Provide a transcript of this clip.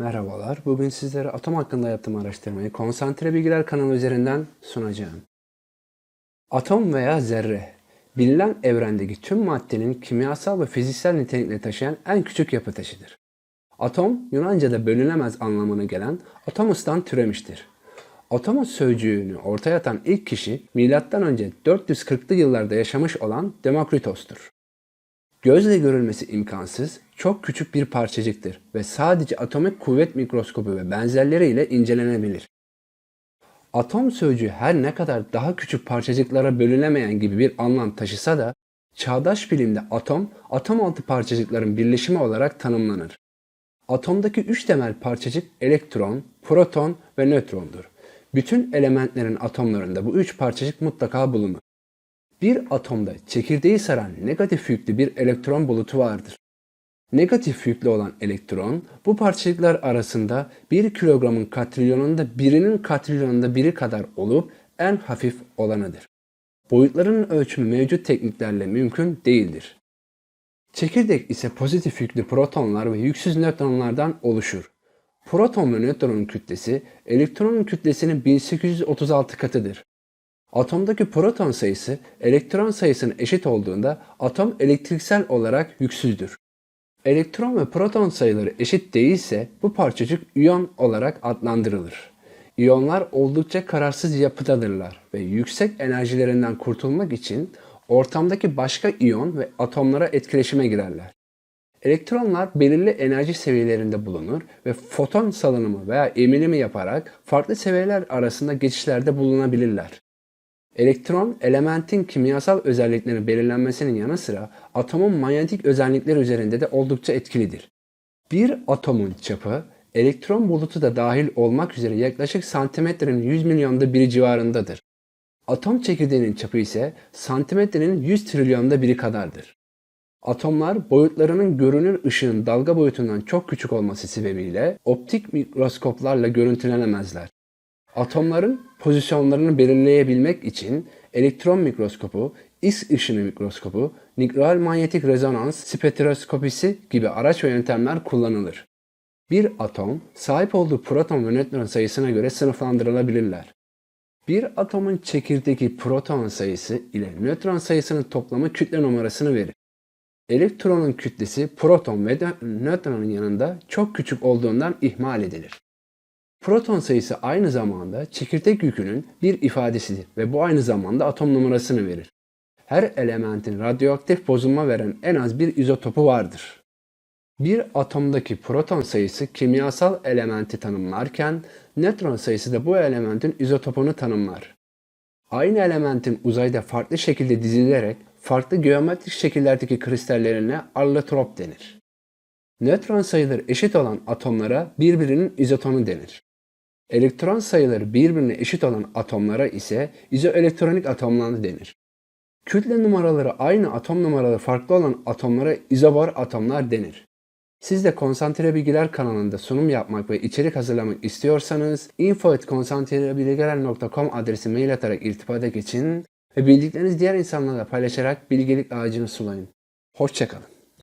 Merhabalar. Bugün sizlere atom hakkında yaptığım araştırmayı Konsantre Bilgiler kanalı üzerinden sunacağım. Atom veya zerre, bilinen evrendeki tüm maddenin kimyasal ve fiziksel nitelikleri taşıyan en küçük yapı taşıdır. Atom, Yunanca'da bölünemez anlamına gelen atomus'tan türemiştir. Atomos sözcüğünü ortaya atan ilk kişi M.Ö. 440'lı yıllarda yaşamış olan Demokritos'tur. Gözle görülmesi imkansız, çok küçük bir parçacıktır ve sadece atomik kuvvet mikroskobu ve benzerleriyle incelenebilir. Atom sözcüğü her ne kadar daha küçük parçacıklara bölünemeyen gibi bir anlam taşısa da, çağdaş bilimde atom, atom altı parçacıkların birleşimi olarak tanımlanır. Atomdaki üç temel parçacık elektron, proton ve nötrondur. Bütün elementlerin atomlarında bu üç parçacık mutlaka bulunur. Bir atomda çekirdeği saran negatif yüklü bir elektron bulutu vardır. Negatif yüklü olan elektron bu parçacıklar arasında 1 kilogramın katrilyonunda birinin katrilyonunda biri kadar olup en hafif olanıdır. Boyutlarının ölçümü mevcut tekniklerle mümkün değildir. Çekirdek ise pozitif yüklü protonlar ve yüksüz nötronlardan oluşur. Proton ve nötronun kütlesi elektronun kütlesinin 1836 katıdır. Atomdaki proton sayısı elektron sayısının eşit olduğunda atom elektriksel olarak yüksüzdür. Elektron ve proton sayıları eşit değilse bu parçacık iyon olarak adlandırılır. İyonlar oldukça kararsız yapıdadırlar ve yüksek enerjilerinden kurtulmak için ortamdaki başka iyon ve atomlara etkileşime girerler. Elektronlar belirli enerji seviyelerinde bulunur ve foton salınımı veya eminimi yaparak farklı seviyeler arasında geçişlerde bulunabilirler. Elektron, elementin kimyasal özelliklerinin belirlenmesinin yanı sıra atomun manyetik özellikleri üzerinde de oldukça etkilidir. Bir atomun çapı, elektron bulutu da dahil olmak üzere yaklaşık santimetrenin 100 milyonda biri civarındadır. Atom çekirdeğinin çapı ise santimetrenin 100 trilyonda biri kadardır. Atomlar boyutlarının görünür ışığın dalga boyutundan çok küçük olması sebebiyle optik mikroskoplarla görüntülenemezler. Atomların pozisyonlarını belirleyebilmek için elektron mikroskopu, X ışını mikroskopu, nükleer manyetik rezonans spektroskopisi gibi araç ve yöntemler kullanılır. Bir atom sahip olduğu proton ve nötron sayısına göre sınıflandırılabilirler. Bir atomun çekirdeki proton sayısı ile nötron sayısının toplamı kütle numarasını verir. Elektronun kütlesi proton ve nötronun yanında çok küçük olduğundan ihmal edilir. Proton sayısı aynı zamanda çekirdek yükünün bir ifadesidir ve bu aynı zamanda atom numarasını verir. Her elementin radyoaktif bozulma veren en az bir izotopu vardır. Bir atomdaki proton sayısı kimyasal elementi tanımlarken nötron sayısı da bu elementin izotopunu tanımlar. Aynı elementin uzayda farklı şekilde dizilerek farklı geometrik şekillerdeki kristallerine allotrop denir. Nötron sayıları eşit olan atomlara birbirinin izotonu denir. Elektron sayıları birbirine eşit olan atomlara ise izoelektronik atomlar denir. Kütle numaraları aynı atom numaraları farklı olan atomlara izobor atomlar denir. Siz de Konsantre Bilgiler kanalında sunum yapmak ve içerik hazırlamak istiyorsanız info.konsantrebilgiler.com adresi mail atarak irtibata geçin ve bildikleriniz diğer insanlarla paylaşarak bilgilik ağacını sulayın. Hoşçakalın.